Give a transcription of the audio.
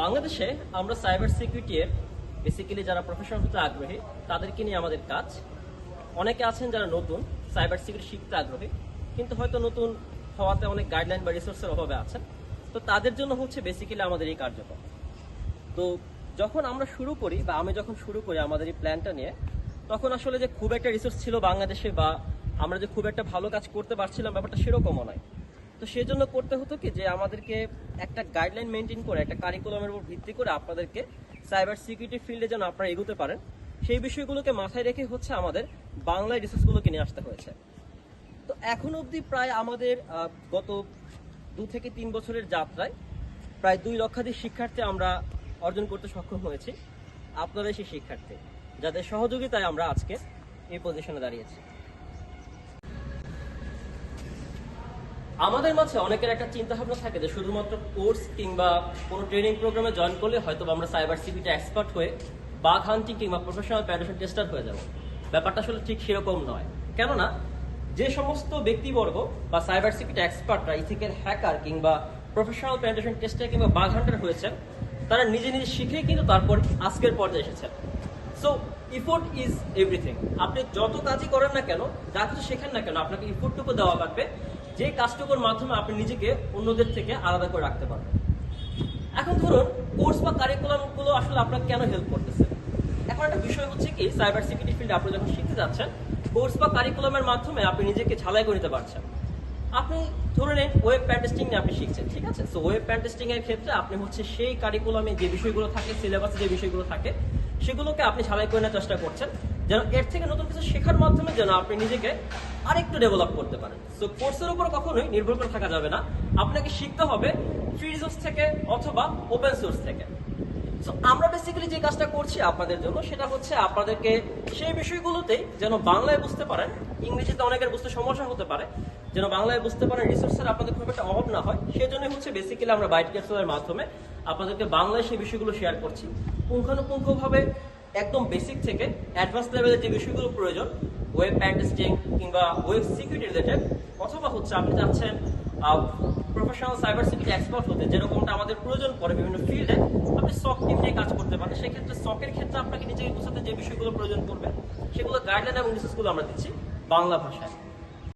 বাংলাদেশে আমরা সাইবার সিকিউরিটির বেসিক্যালি যারা প্রফেশনাল হতে আগ্রহী, তাদেরকে নিয়ে আমাদের কাজ। অনেকে আছেন যারা নতুন সাইবার সিকিউরিটি শিখতে আগ্রহী, কিন্তু হয়তো নতুন হওয়াতে অনেক গাইডলাইন বা রিসোর্সের অভাবে আছেন। তো তাদের জন্য হচ্ছে বেসিক্যালি আমাদের এই কার্যক্রম। তো যখন আমরা শুরু করি বা আমি যখন শুরু করি আমাদের এই প্ল্যানটা নিয়ে, তখন আসলে যে খুব একটা রিসোর্স ছিল বাংলাদেশে বা আমরা যে খুব একটা ভালো কাজ করতে পারছিলাম ব্যাপারটা সেরকমও নয়। তো সেই জন্য করতে হতো কি যে আমাদেরকে একটা গাইডলাইন মেনটেন করে, একটা কারিকুলামের উপর ভিত্তি করে আপনাদেরকে সাইবার সিকিউরিটি ফিল্ডে যেন আপনারা এগোতে পারেন। সেই বিষয়গুলোকে মাথায় রেখে হচ্ছে আমাদের বাংলায় রিসোর্সগুলোকে নিয়ে আসতে হয়েছে। তো এখন অবধি প্রায় আমাদের গত দু থেকে তিন বছরের যাত্রায় প্রায় দুই লক্ষাধিক শিক্ষার্থী আমরা অর্জন করতে সক্ষম হয়েছি। আপনাদের সেই শিক্ষার্থী, যাদের সহযোগিতায় আমরা আজকে এই পজিশনে দাঁড়িয়েছি। আমাদের মাঝে অনেকের একটা চিন্তা ভাবনা থাকে যে শুধুমাত্র কোর্স কিংবা কোনো ট্রেনিং প্রোগ্রামে জয়েন করলে হয়তো আমরা সাইবার সিকিউরিটি এক্সপার্ট হয়ে বাগ হান্টিং কিংবা প্রফেশনাল প্যাডেশন টেস্টার হয়ে যাব। ব্যাপারটা আসলে ঠিক সেরকম নয়। কেননা যে সমস্ত ব্যক্তিবর্গ বা সাইবার সিকিউরিটি এক্সপার্টরা ইথিক্যাল হ্যাকার কিংবা প্রফেশনাল প্যাডেশন টেস্টার কিংবা বাগ হান্টার হয়েছেন, তারা নিজে নিজে শিখে কিন্তু তারপর আজকের পর্যায়ে এসেছেন। সো ইফোর্ট ইজ এভরিথিং আপনি যত কাজই করেন না কেন, যা কিছু শেখেন না কেন, আপনাকে ইফোর্টটুকু দেওয়া লাগবে। যে কাজটুকুর মাধ্যমে আপনি নিজেকে অন্যদের থেকে আলাদা করে রাখতে পারবেন। এখন ধরুন কোর্স বা কারিকুলামগুলো আসলে আপনাকে কেন হেল্প করতেছে? এখন একটা বিষয় হচ্ছে কি সাইবার সিকিউরিটি ফিল্ডে আপনি যখন শিখতে যাচ্ছেন কোর্স বা কারিকুলামের মাধ্যমে আপনি নিজেকে ঝালাই করে নিতে পারছেন। আপনি ধরে নিন ওয়েব প্যান্টেস্টিং নিয়ে আপনি শিখছেন, ঠিক আছে? সো ওয়েব প্যান্টেস্টিং এর ক্ষেত্রে আপনি হচ্ছে সেই কারিকুলামে যে বিষয়গুলো থাকে সিলেবাসে যে বিষয়গুলো থাকে, সেগুলোকে আপনি ঝালাই করে নেওয়ার চেষ্টা করছেন। যেন এর থেকে নতুন কিছু শেখার মাধ্যমে যেন আপনি নিজেকে আরেকটু ডেভেলপ করতে পারেন। সো কোর্সের উপর কখনোই নির্ভর করে থাকা যাবে না। আপনাকে শিখতে হবে ফ্রি রিসোর্স থেকে অথবা ওপেন সোর্স থেকে। সো আমরা বেসিক্যালি যে কাজটা করছি আপনাদের জন্য, সেটা হচ্ছে আপনাদেরকে সেই বিষয়গুলোতেই যেন বাংলায় বুঝতে পারেন। ইংরেজিতে অনেকের বুঝতে সমস্যা হতে পারে। যেন বাংলায় বুঝতে পারেন রিসোর্সের আপনাদের খুব একটা অভাব না হয়। সেই জন্য হচ্ছে বেসিক্যালি আমরা বাইট ক্যাপসুলের মাধ্যমে আপনাদেরকে বাংলায় সেই বিষয়গুলো শেয়ার করছি। পুঙ্খানুপুঙ্খভাবে একদম বেসিক থেকে অ্যাডভান্স লেভেলের যে বিষয়গুলো প্রয়োজন ওয়েব প্যান্টেস্টিং কিংবা ওয়েব সিকিউরিটি রিলেটেড অথবা হচ্ছে আপনি চাচ্ছেন প্রফেশনাল সাইবার সিকিউরিটি এক্সপার্ট হতে যেরকমটা আমাদের প্রয়োজন পড়ে বিভিন্ন ফিল্ডে আপনি সক টিম নিয়ে কাজ করতে পারেন। সেক্ষেত্রে সকের ক্ষেত্রে আপনাকে নিজেকে বোঝাতে যে বিষয়গুলো প্রয়োজন পড়বে, সেগুলো গাইডলাইন এবং রিসোর্সগুলো আমরা দিচ্ছি বাংলা ভাষায়।